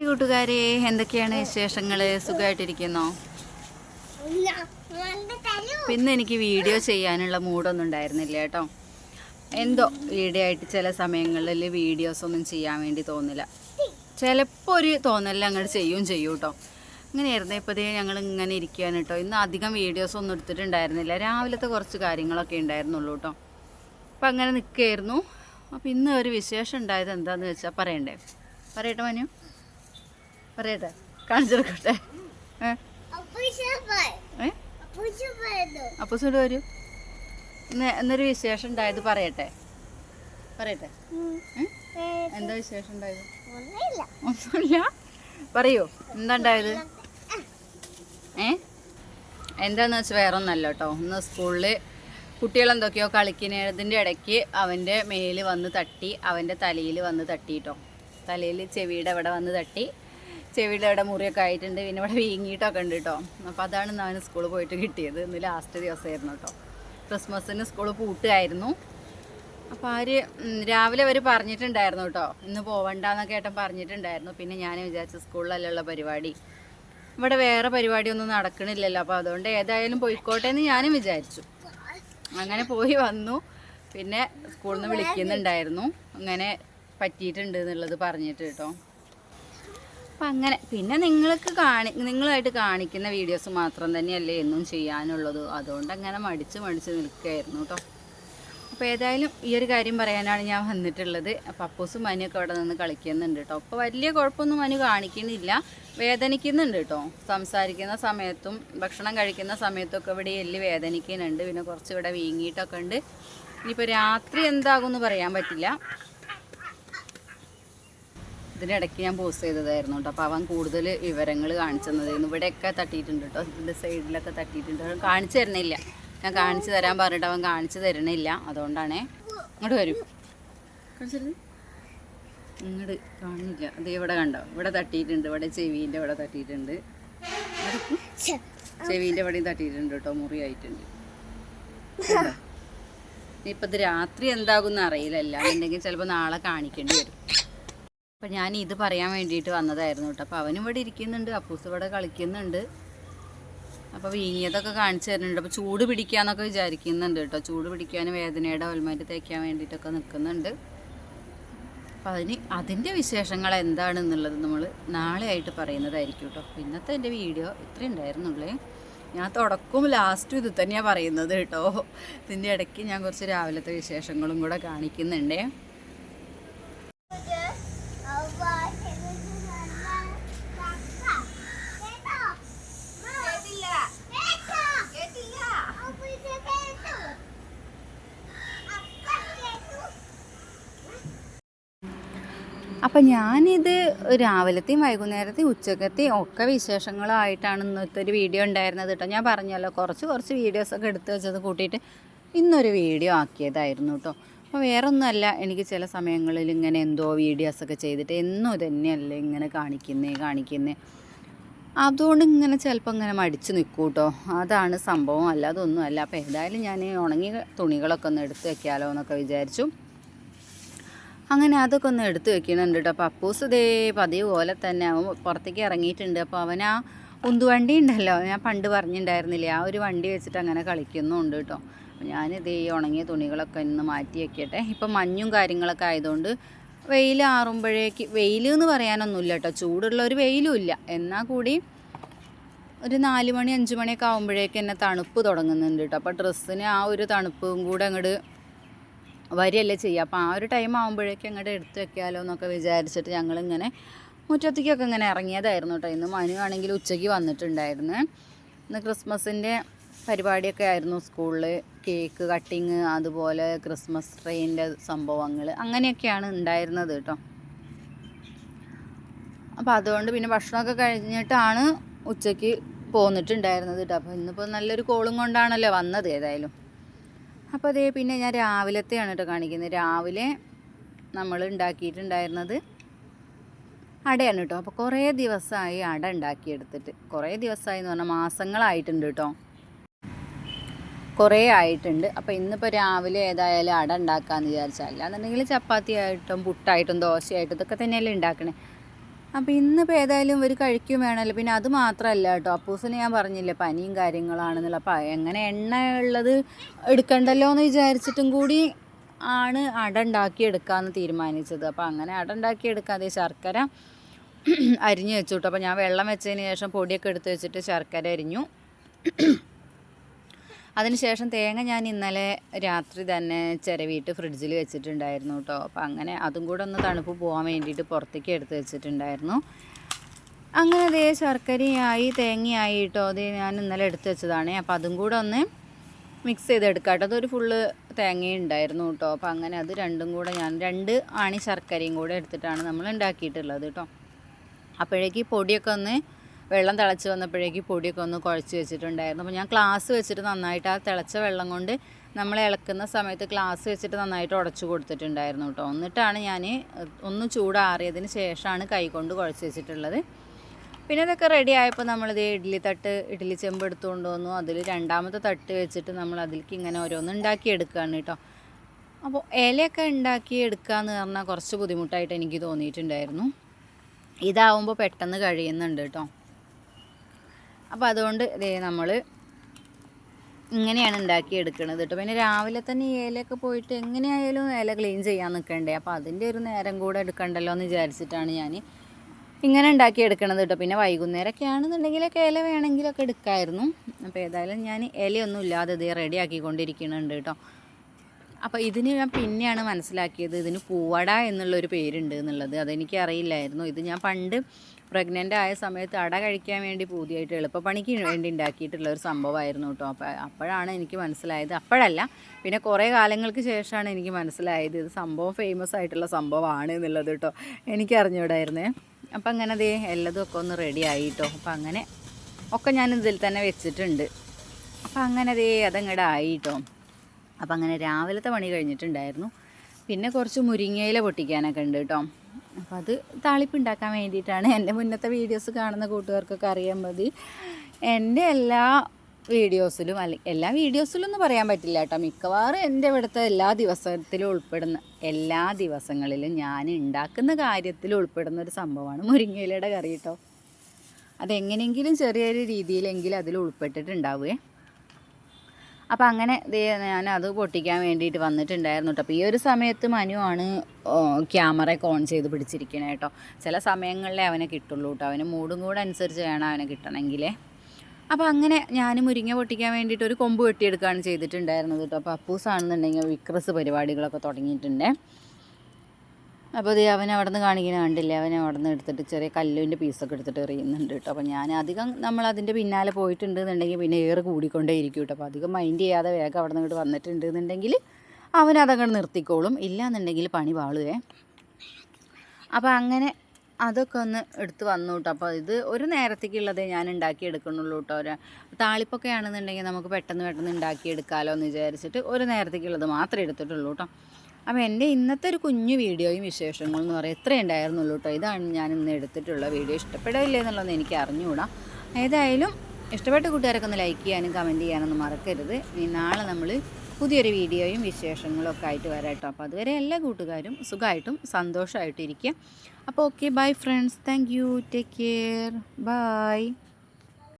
കൂട്ടുകാരെ എന്തൊക്കെയാണ് വിശേഷങ്ങൾ സുഖമായിട്ടിരിക്കുന്നോ പിന്നെ എനിക്ക് വീഡിയോ ചെയ്യാനുള്ള മൂഡൊന്നും ഉണ്ടായിരുന്നില്ല കേട്ടോ. എന്തോ വീഡിയോ ആയിട്ട് ചില സമയങ്ങളിൽ വീഡിയോസ് ഒന്നും ചെയ്യാൻ വേണ്ടി തോന്നില്ല. ചിലപ്പോൾ ഒരു തോന്നലിൽ അങ്ങോട്ട് ചെയ്യും ചെയ്യും കേട്ടോ. അങ്ങനെയായിരുന്നു ഇപ്പോൾ ഞങ്ങൾ ഇങ്ങനെ ഇരിക്കുകയാണ് കേട്ടോ. ഇന്ന് അധികം വീഡിയോസ് ഒന്നും എടുത്തിട്ടുണ്ടായിരുന്നില്ല. രാവിലത്തെ കുറച്ച് കാര്യങ്ങളൊക്കെ ഉണ്ടായിരുന്നുള്ളൂ കേട്ടോ. അപ്പം അങ്ങനെ നിൽക്കുകയായിരുന്നു. അപ്പം ഇന്ന് ഒരു വിശേഷം ഉണ്ടായത് എന്താണെന്ന് വെച്ചാൽ പറയണ്ടേ? പറയട്ടെ മനു. പറയട്ടെ? കാണിച്ചെടുക്കട്ടെ. അപ്പൂസോട് വരൂ. ഇന്ന് എന്നൊരു വിശേഷം ഉണ്ടായത് പറയട്ടെ. പറയട്ടെ. എന്താ വിശേഷം ഉണ്ടായത്? ഒന്നുമില്ല. പറയൂ എന്താ ഉണ്ടായത്? ഏ? എന്താന്ന് വെച്ചാൽ വേറെ ഒന്നല്ല കേട്ടോ. ഇന്ന് സ്കൂളിൽ കുട്ടികളെന്തൊക്കെയോ കളിക്കുന്നതിന്റെ ഇടയ്ക്ക് അവന്റെ മേൽ വന്ന് തട്ടി അവന്റെ തലയിൽ വന്ന് തട്ടി കേട്ടോ തലയിൽ ചെവിയുടെ അവിടെ വന്ന് തട്ടി. ചെവിയുടെ അവിടെ മുറിയൊക്കെ ആയിട്ടുണ്ട്. പിന്നെ ഇവിടെ വീങ്ങിയിട്ടൊക്കെ ഉണ്ട് കേട്ടോ അപ്പോൾ അതാണ് അവന് സ്കൂളിൽ പോയിട്ട് കിട്ടിയത്. ഇന്ന് ലാസ്റ്റ് ദിവസമായിരുന്നു കേട്ടോ ക്രിസ്മസിന് സ്കൂൾ പൂട്ടുകയായിരുന്നു. അപ്പോൾ അവർ രാവിലെ അവർ പറഞ്ഞിട്ടുണ്ടായിരുന്നു കേട്ടോ ഇന്ന് പോവണ്ടെന്നൊക്കെ ഏട്ടൻ പറഞ്ഞിട്ടുണ്ടായിരുന്നു. പിന്നെ ഞാൻ വിചാരിച്ച സ്കൂളിലല്ലുള്ള പരിപാടി. ഇവിടെ വേറെ പരിപാടിയൊന്നും നടക്കണില്ലല്ലോ. അപ്പോൾ അതുകൊണ്ട് ഏതായാലും പോയിക്കോട്ടെ എന്ന് ഞാനും വിചാരിച്ചു. അങ്ങനെ പോയി വന്നു. പിന്നെ സ്കൂളിൽ നിന്ന് വിളിക്കുന്നുണ്ടായിരുന്നു. അങ്ങനെ പറ്റിയിട്ടുണ്ട് എന്നുള്ളത് പറഞ്ഞിട്ട് കേട്ടോ അപ്പം അങ്ങനെ പിന്നെ നിങ്ങൾക്ക് കാണി നിങ്ങളായിട്ട് കാണിക്കുന്ന വീഡിയോസ് മാത്രം തന്നെയല്ലേ എന്നും ചെയ്യാനുള്ളത്. അതുകൊണ്ട് അങ്ങനെ മടിച്ച് മടിച്ച് നിൽക്കുകയായിരുന്നു കേട്ടോ അപ്പോൾ ഏതായാലും ഈ ഒരു കാര്യം പറയാനാണ് ഞാൻ വന്നിട്ടുള്ളത്. പപ്പൂസും മനുവൊക്കെ അവിടെ നിന്ന് കളിക്കുന്നുണ്ട് കേട്ടോ അപ്പോൾ വലിയ കുഴപ്പമൊന്നും മനു കാണിക്കുന്നില്ല. വേദനിക്കുന്നുണ്ട് കേട്ടോ സംസാരിക്കുന്ന സമയത്തും ഭക്ഷണം കഴിക്കുന്ന സമയത്തും ഒക്കെ ഇവിടെ എല്ലി വേദനിക്കുന്നുണ്ട്. പിന്നെ കുറച്ച് ഇവിടെ വീങ്ങിയിട്ടൊക്കെ ഉണ്ട്. ഇനിയിപ്പോൾ രാത്രി എന്താകുമെന്ന് പറയാൻ പറ്റില്ല. ഇതിനിടയ്ക്ക് ഞാൻ പോസ്റ്റ് ചെയ്തതായിരുന്നു കേട്ടോ. അപ്പോൾ അവൻ കൂടുതൽ വിവരങ്ങൾ കാണിച്ചു തന്നതായിരുന്നു ഇവിടെയൊക്കെ തട്ടിയിട്ടുണ്ട് കേട്ടോ. ഇതിന്റെ സൈഡിലൊക്കെ തട്ടിയിട്ടുണ്ട്. അവൻ കാണിച്ചു തരുന്നില്ല. ഞാൻ കാണിച്ചു തരാൻ പറഞ്ഞിട്ട് അവൻ കാണിച്ചു തരണില്ല അതുകൊണ്ടാണേ ഇങ്ങോട്ട് വരും. ഇങ്ങോട്ട് കാണുന്നില്ല അത് ഇവിടെ കണ്ടോ? ഇവിടെ തട്ടിയിട്ടുണ്ട്. ഇവിടെ ചെവീന്റെ ഇവിടെ തട്ടിയിട്ടുണ്ട്. ചെവീന്റെ ഇവിടെയും തട്ടിയിട്ടുണ്ട് കേട്ടോ. മുറി ആയിട്ടുണ്ട്. ഇപ്പം ഇത് രാത്രി എന്താകുമെന്ന് അറിയില്ല. അല്ലാന്നുണ്ടെങ്കിൽ ചിലപ്പോൾ നാളെ കാണിക്കേണ്ടി വരും. അപ്പം ഞാൻ ഇത് പറയാൻ വേണ്ടിയിട്ട് വന്നതായിരുന്നു കേട്ടോ. അപ്പോൾ അവനും ഇവിടെ ഇരിക്കുന്നുണ്ട് അപ്പൂസ് ഇവിടെ കളിക്കുന്നുണ്ട്. അപ്പോൾ വീങ്ങിയതൊക്കെ കാണിച്ചു തരുന്നുണ്ട്. അപ്പോൾ ചൂട് പിടിക്കാന്നൊക്കെ വിചാരിക്കുന്നുണ്ട് കേട്ടോ. ചൂട് പിടിക്കാൻ വേദനയുടെ ഓൽമായിട്ട് തേക്കാൻ വേണ്ടിയിട്ടൊക്കെ നിൽക്കുന്നുണ്ട്. അപ്പോൾ അതിന് അതിന്റെ വിശേഷങ്ങൾ എന്താണെന്നുള്ളത് നമ്മൾ നാളെ ആയിട്ട് പറയുന്നതായിരിക്കും കേട്ടോ. ഇന്നത്തെ എന്റെ വീഡിയോ ഇത്രയും ഉണ്ടായിരുന്നുള്ളേ. ഞാൻ തുടക്കവും ലാസ്റ്റും ഇത് തന്നെയാണ് പറയുന്നത് കേട്ടോ. ഇതിന്റെ ഇടയ്ക്ക് ഞാൻ കുറച്ച് രാവിലത്തെ വിശേഷങ്ങളും കൂടെ കാണിക്കുന്നുണ്ടേ. അപ്പം ഞാനിത് രാവിലത്തെയും വൈകുന്നേരത്തെയും ഉച്ചക്കത്തെയും ഒക്കെ വിശേഷങ്ങളായിട്ടാണ് ഇന്നത്തെ ഒരു വീഡിയോ ഉണ്ടായിരുന്നത് കേട്ടോ. ഞാൻ പറഞ്ഞല്ലോ കുറച്ച് കുറച്ച് വീഡിയോസൊക്കെ എടുത്തു വെച്ചത് കൂട്ടിയിട്ട് ഇന്നൊരു വീഡിയോ ആക്കിയതായിരുന്നു കേട്ടോ. അപ്പോൾ വേറെ ഒന്നുമല്ല എനിക്ക് ചില സമയങ്ങളിൽ ഇങ്ങനെ എന്തോ വീഡിയോസൊക്കെ ചെയ്തിട്ട് എന്നും ഇതന്നെയല്ലേ ഇങ്ങനെ കാണിക്കുന്നേ കാണിക്കുന്നേ. അതുകൊണ്ട് ഇങ്ങനെ ചിലപ്പോൾ ഇങ്ങനെ മടിച്ചു നിൽക്കും കേട്ടോ. അതാണ് സംഭവം അല്ലാതെ ഒന്നുമല്ല. അപ്പോൾ ഏതായാലും ഞാൻ ഉണങ്ങിയ തുണികളൊക്കെ ഒന്ന് എടുത്ത് വയ്ക്കാമല്ലോ എന്നൊക്കെ വിചാരിച്ചു. അങ്ങനെ അതൊക്കെ ഒന്ന് എടുത്തു വെക്കണുണ്ട് കേട്ടോ അപ്പോൾ അപ്പൂസ് ഇതേ പതിവ് പോലെ തന്നെ. അവൻ പുറത്തേക്ക് ഇറങ്ങിയിട്ടുണ്ട്. അപ്പോൾ അവൻ ആ ഉന്തുവണ്ടി ഉണ്ടല്ലോ. ഞാൻ പണ്ട് പറഞ്ഞിട്ടുണ്ടായിരുന്നില്ലേ ആ ഒരു വണ്ടി വെച്ചിട്ട് അങ്ങനെ കളിക്കുന്നുണ്ട് കേട്ടോ ഞാനിത് ഈ ഉണങ്ങിയ തുണികളൊക്കെ ഒന്ന് മാറ്റി വെക്കട്ടെ. ഇപ്പം മഞ്ഞും കാര്യങ്ങളൊക്കെ ആയതുകൊണ്ട് വെയിൽ ആറുമ്പോഴേക്ക് വെയിൽ എന്ന് പറയാനൊന്നുമില്ല കേട്ടോ ചൂടുള്ള ഒരു വെയിലും ഇല്ല. എന്നാൽ കൂടി ഒരു നാല് മണി അഞ്ച് മണിയൊക്കെ ആകുമ്പോഴേക്ക് തന്നെ തണുപ്പ് തുടങ്ങുന്നുണ്ട് കേട്ടോ അപ്പോൾ ഡ്രസ്സിന് ആ ഒരു തണുപ്പും കൂടെ അങ്ങോട്ട് വരികയല്ലേ ചെയ്യുക. അപ്പോൾ ആ ഒരു ടൈം ആകുമ്പോഴേക്കും അങ്ങോട്ട് എടുത്ത് വെക്കാമല്ലോ എന്നൊക്കെ വിചാരിച്ചിട്ട് ഞങ്ങളിങ്ങനെ മുറ്റത്തേക്കൊക്കെ ഇങ്ങനെ ഇറങ്ങിയതായിരുന്നു കേട്ടോ. ഇന്ന് മനു ആണെങ്കിൽ ഉച്ചയ്ക്ക് വന്നിട്ടുണ്ടായിരുന്നു. ഇന്ന് ക്രിസ്മസിന്റെ പരിപാടിയൊക്കെ ആയിരുന്നു. സ്കൂളിൽ കേക്ക് കട്ടിങ് അതുപോലെ ക്രിസ്മസ് ട്രെയിനിന്റെ സംഭവങ്ങൾ അങ്ങനെയൊക്കെയാണ് ഉണ്ടായിരുന്നത് കേട്ടോ. അപ്പോൾ അതുകൊണ്ട് പിന്നെ ഭക്ഷണമൊക്കെ കഴിഞ്ഞിട്ടാണ് ഉച്ചയ്ക്ക് പോന്നിട്ടുണ്ടായിരുന്നത് കേട്ടോ. അപ്പോൾ ഇന്നിപ്പോൾ നല്ലൊരു കോളും കൊണ്ടാണല്ലോ വന്നത് ഏതായാലും. അപ്പോൾ അതേ പിന്നെ ഞാൻ രാവിലത്തെയാണ് കേട്ടോ കാണിക്കുന്നത് രാവിലെ നമ്മൾ ഉണ്ടാക്കിയിട്ടുണ്ടായിരുന്നത് അടയാണ് കേട്ടോ അപ്പോൾ കുറേ ദിവസമായി അട ഉണ്ടാക്കിയെടുത്തിട്ട്. കുറേ ദിവസമായി എന്ന് പറഞ്ഞാൽ മാസങ്ങളായിട്ടുണ്ട് കേട്ടോ കുറേ ആയിട്ടുണ്ട്. അപ്പോൾ ഇന്നിപ്പോൾ രാവിലെ ഏതായാലും അട ഉണ്ടാക്കാമെന്ന് വിചാരിച്ചാൽ അല്ലാന്നുണ്ടെങ്കിൽ ചപ്പാത്തി ആയിട്ടും പുട്ടായിട്ടും ദോശയായിട്ടും ഇതൊക്കെ തന്നെയല്ലേ ഉണ്ടാക്കണേ. അപ്പോൾ ഇന്നിപ്പോൾ ഏതായാലും ഒരു കഴിക്കും വേണമല്ലോ. പിന്നെ അത് മാത്രമല്ല കേട്ടോ അപ്പൂസിന് ഞാൻ പറഞ്ഞില്ലേ പനിയും കാര്യങ്ങളാണെന്നുള്ള അപ്പോൾ എങ്ങനെ എണ്ണ ഉള്ളത് എടുക്കണ്ടല്ലോ എന്ന് വിചാരിച്ചിട്ടും കൂടി ആണ് അട ഉണ്ടാക്കി എടുക്കാമെന്ന് തീരുമാനിച്ചത്. അപ്പോൾ അങ്ങനെ അട ഉണ്ടാക്കി എടുക്കാതെ ശർക്കര അരിഞ്ഞു വെച്ചു കേട്ടോ. അപ്പോൾ ഞാൻ വെള്ളം വെച്ചതിന് ശേഷം പൊടിയൊക്കെ എടുത്ത് വെച്ചിട്ട് ശർക്കര അരിഞ്ഞു. അതിനുശേഷം തേങ്ങ ഞാൻ ഇന്നലെ രാത്രി തന്നെ ചിരവിയിട്ട് ഫ്രിഡ്ജിൽ വെച്ചിട്ടുണ്ടായിരുന്നു കേട്ടോ. അപ്പോൾ അങ്ങനെ അതും കൂടെ ഒന്ന് തണുപ്പ് പോകാൻ വേണ്ടിയിട്ട് പുറത്തേക്ക് എടുത്ത് വെച്ചിട്ടുണ്ടായിരുന്നു. അങ്ങനെ അതേ ശർക്കരയായി തേങ്ങയായി കേട്ടോ. അത് ഞാൻ ഇന്നലെ എടുത്ത് വെച്ചതാണ്. അപ്പോൾ അതും കൂടെ ഒന്ന് മിക്സ് ചെയ്തെടുക്കാം കേട്ടോ. അതൊരു ഫുള്ള് തേങ്ങയും ഉണ്ടായിരുന്നു കേട്ടോ. അപ്പോൾ അങ്ങനെ അത് രണ്ടും കൂടെ ഞാൻ രണ്ട് ആണി ശർക്കരയും കൂടെ എടുത്തിട്ടാണ് നമ്മൾ ഉണ്ടാക്കിയിട്ടുള്ളത് കേട്ടോ. അപ്പോഴേക്ക് പൊടിയൊക്കെ ഒന്ന് വെള്ളം തിളച്ച് വന്നപ്പോഴേക്ക് പൊടിയൊക്കെ ഒന്ന് കുഴച്ച് വെച്ചിട്ടുണ്ടായിരുന്നു. അപ്പോൾ ഞാൻ ഗ്ലാസ് വെച്ചിട്ട് നന്നായിട്ട് ആ തിളച്ച വെള്ളം കൊണ്ട് നമ്മൾ ഇളക്കുന്ന സമയത്ത് ഗ്ലാസ് വെച്ചിട്ട് നന്നായിട്ട് ഉടച്ചു കൊടുത്തിട്ടുണ്ടായിരുന്നു കേട്ടോ എന്നിട്ടാണ് ഞാൻ ഒന്ന് ചൂടാറിയതിന് ശേഷമാണ് കൈ കൊണ്ട് കുഴച്ച് വെച്ചിട്ടുള്ളത്. പിന്നെ ഇതൊക്കെ റെഡി ആയപ്പോൾ നമ്മളിത് ഇഡ്ഡലി തട്ട് ഇഡ്ഡലി ചെമ്പ് എടുത്തുകൊണ്ട് വന്നു അതിൽ രണ്ടാമത്തെ തട്ട് വെച്ചിട്ട് നമ്മൾ അതിലേക്ക് ഇങ്ങനെ ഓരോന്ന് ഉണ്ടാക്കി എടുക്കുകയാണ് കേട്ടോ അപ്പോൾ ഇലയൊക്കെ ഉണ്ടാക്കി എടുക്കുക എന്ന് പറഞ്ഞാൽ കുറച്ച് ബുദ്ധിമുട്ടായിട്ട് എനിക്ക് തോന്നിയിട്ടുണ്ടായിരുന്നു. ഇതാവുമ്പോൾ പെട്ടെന്ന് കഴിയുന്നുണ്ട് കേട്ടോ അപ്പോൾ അതുകൊണ്ട് ഇതേ നമ്മൾ ഇങ്ങനെയാണ് ഉണ്ടാക്കി എടുക്കുന്നത് കേട്ടോ പിന്നെ രാവിലെ തന്നെ ഈ ഇലയൊക്കെ പോയിട്ട് എങ്ങനെയായാലും ഇല ക്ലീൻ ചെയ്യാൻ നിൽക്കണ്ടേ അപ്പോൾ അതിന്റെ ഒരു നേരം കൂടെ എടുക്കണ്ടല്ലോ എന്ന് വിചാരിച്ചിട്ടാണ് ഞാൻ ഇങ്ങനെ ഉണ്ടാക്കി എടുക്കണത് കേട്ടോ പിന്നെ വൈകുന്നേരമൊക്കെ ആണെന്നുണ്ടെങ്കിലൊക്കെ ഇല വേണമെങ്കിലൊക്കെ എടുക്കായിരുന്നു. അപ്പോൾ ഏതായാലും ഞാൻ ഇലയൊന്നും ഇല്ലാതെ ഇത് റെഡി ആക്കിക്കൊണ്ടിരിക്കുന്നുണ്ട് കേട്ടോ അപ്പോൾ ഇതിന് ഞാൻ പിന്നെയാണ് മനസ്സിലാക്കിയത് ഇതിന് പൂവട എന്നുള്ളൊരു പേരുണ്ട് എന്നുള്ളത്. അതെനിക്ക് അറിയില്ലായിരുന്നു ഇത് ഞാൻ പണ്ട് പ്രഗ്നന്റ് ആയ സമയത്ത് അട കഴിക്കാൻ വേണ്ടി പൂതിയായിട്ട് എളുപ്പപ്പണിക്ക് വേണ്ടി ഉണ്ടാക്കിയിട്ടുള്ള ഒരു സംഭവമായിരുന്നു കേട്ടോ. അപ്പോൾ അപ്പോഴാണ് എനിക്ക് മനസ്സിലായത്. അപ്പോഴല്ല പിന്നെ കുറേ കാലങ്ങൾക്ക് ശേഷമാണ് എനിക്ക് മനസ്സിലായത് ഇത് സംഭവം ഫേമസ് ആയിട്ടുള്ള സംഭവമാണ് എന്നുള്ളത് കേട്ടോ. എനിക്ക് അറിഞ്ഞൂടായിരുന്നേ അപ്പം അങ്ങനെ അതേ എല്ലതും ഒക്കെ ഒന്ന് റെഡി ആയി ആയിട്ടോ അപ്പം അങ്ങനെ ഒക്കെ ഞാൻ ഇതിൽ തന്നെ വെച്ചിട്ടുണ്ട്. അപ്പം അങ്ങനെ അതേ അതങ്ങടെ ആയിട്ടോ അപ്പം അങ്ങനെ രാവിലത്തെ പണി കഴിഞ്ഞിട്ടുണ്ടായിരുന്നു. പിന്നെ കുറച്ച് മുരിങ്ങയില പൊട്ടിക്കാനൊക്കെ ഉണ്ട് കേട്ടോ. അപ്പോൾ അത് താളിപ്പ് ഉണ്ടാക്കാൻ വേണ്ടിയിട്ടാണ്. എന്റെ മുന്നത്തെ വീഡിയോസ് കാണുന്ന കൂട്ടുകാർക്കൊക്കെ അറിയാൻ മതി. എന്റെ എല്ലാ വീഡിയോസിലും അല്ലെ എല്ലാ വീഡിയോസിലും ഒന്നും പറയാൻ പറ്റില്ല കേട്ടോ. മിക്കവാറും എന്റെ ഇവിടുത്തെ എല്ലാ ദിവസത്തിലും ഉൾപ്പെടുന്ന എല്ലാ ദിവസങ്ങളിലും ഞാൻ ഉണ്ടാക്കുന്ന കാര്യത്തിൽ ഉൾപ്പെടുന്ന ഒരു സംഭവമാണ് മുരിങ്ങയിലയുടെ കറി കേട്ടോ. അതെങ്ങനെയെങ്കിലും ചെറിയൊരു രീതിയിലെങ്കിലും അതിൽ ഉൾപ്പെട്ടിട്ടുണ്ടാവുകയെ അപ്പോൾ അങ്ങനെ ഞാൻ അത് പൊട്ടിക്കാൻ വേണ്ടിയിട്ട് വന്നിട്ടുണ്ടായിരുന്നു കേട്ടോ അപ്പോൾ ഈ ഒരു സമയത്ത് മനുവാണ് ക്യാമറയൊക്കെ ഓൺ ചെയ്ത് പിടിച്ചിരിക്കണേ കേട്ടോ ചില സമയങ്ങളിലേ അവനെ കിട്ടുള്ളൂ കേട്ടോ അവന് മൂടും കൂടെ അനുസരിച്ച് വേണം അവനെ കിട്ടണമെങ്കിൽ അപ്പോൾ അങ്ങനെ ഞാൻ മുരിങ്ങ പൊട്ടിക്കാൻ വേണ്ടിയിട്ട് ഒരു കൊമ്പ് വെട്ടിയെടുക്കുകയാണ് ചെയ്തിട്ടുണ്ടായിരുന്നത് കേട്ടോ അപ്പോൾ അപ്പൂസാണെന്നുണ്ടെങ്കിൽ വിക്രസ് പരിപാടികളൊക്കെ തുടങ്ങിയിട്ടുണ്ട്. അപ്പോൾ ഇത് അവൻ അവിടെ നിന്ന് കാണിക്കുന്ന കണ്ടില്ലേ? അവൻ അവിടെ നിന്ന് എടുത്തിട്ട് ചെറിയ കല്ലിന്റെ പീസൊക്കെ എടുത്തിട്ട് എറിയുന്നുണ്ട് കേട്ടോ. അപ്പോൾ ഞാൻ അധികം നമ്മൾ അതിന്റെ പിന്നാലെ പോയിട്ടുണ്ട് എന്നുണ്ടെങ്കിൽ പിന്നെ ഏറ് കൂടിക്കൊണ്ടേ ഇരിക്കും കേട്ടോ. അപ്പോൾ അധികം മൈൻഡ് ചെയ്യാതെ വേഗം അവിടെ നിന്ന് ഇങ്ങോട്ട് വന്നിട്ടുണ്ട് എന്നുണ്ടെങ്കിൽ നിർത്തിക്കോളും. ഇല്ല എന്നുണ്ടെങ്കിൽ പണി പാളുവേ. അപ്പോൾ അങ്ങനെ അതൊക്കെ ഒന്ന് എടുത്ത് വന്നു കേട്ടോ. അപ്പോൾ ഇത് ഒരു നേരത്തേക്കുള്ളതേ ഞാൻ ഉണ്ടാക്കി എടുക്കണുള്ളൂ കേട്ടോ. ഒരു താളിപ്പൊക്കെ ആണെന്നുണ്ടെങ്കിൽ നമുക്ക് പെട്ടെന്ന് പെട്ടെന്ന് ഉണ്ടാക്കി എടുക്കാമല്ലോ എന്ന് വിചാരിച്ചിട്ട് ഒരു നേരത്തേക്കുള്ളത് മാത്രമേ എടുത്തിട്ടുള്ളൂ കേട്ടോ. അപ്പോൾ എന്റെ ഇന്നത്തെ ഒരു കുഞ്ഞു വീഡിയോയും വിശേഷങ്ങളും എന്ന് പറയുക ഇത്രയേ ഉണ്ടായിരുന്നുള്ളൂ കേട്ടോ. ഇതാണ് ഞാൻ ഇന്ന് എടുത്തിട്ടുള്ള വീഡിയോ. ഇഷ്ടപ്പെടില്ലേ എന്നുള്ളത് എനിക്ക് അറിഞ്ഞുകൂടാ. ഏതായാലും ഇഷ്ടപ്പെട്ട കൂട്ടുകാരൊക്കെ ഒന്ന് ലൈക്ക് ചെയ്യാനും കമന്റ് ചെയ്യാനൊന്നും മറക്കരുത്. ഇനി നാളെ നമ്മൾ പുതിയൊരു വീഡിയോയും വിശേഷങ്ങളും ഒക്കെ ആയിട്ട് വരാം കേട്ടോ. അപ്പോൾ അതുവരെ എല്ലാ കൂട്ടുകാരും സുഖമായിട്ടും സന്തോഷമായിട്ടും ഇരിക്കുക അപ്പോൾ okay bye friends thank you take care bye